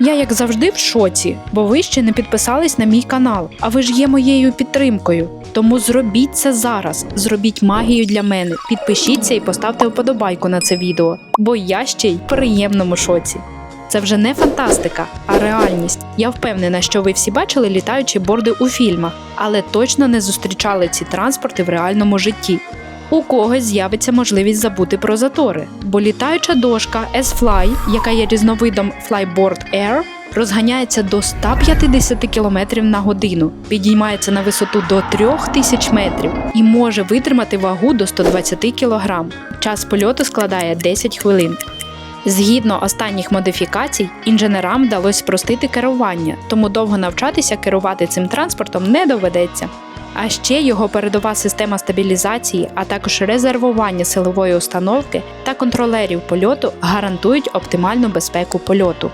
Я, як завжди, в шоці, бо ви ще не підписались на мій канал, а ви ж є моєю підтримкою. Тому зробіть це зараз, зробіть магію для мене, підпишіться і поставте вподобайку на це відео, бо я ще й в приємному шоці. Це вже не фантастика, а реальність. Я впевнена, що ви всі бачили літаючі борди у фільмах, але точно не зустрічали ці транспорти в реальному житті. У когось з'явиться можливість забути про затори, бо літаюча дошка S-Fly, яка є різновидом Flyboard Air, розганяється до 150 км на годину, підіймається на висоту до 3000 метрів і може витримати вагу до 120 кг. Час польоту складає 10 хвилин. Згідно останніх модифікацій, інженерам вдалося спростити керування, тому довго навчатися керувати цим транспортом не доведеться. А ще його передова система стабілізації, а також резервування силової установки та контролерів польоту гарантують оптимальну безпеку польоту.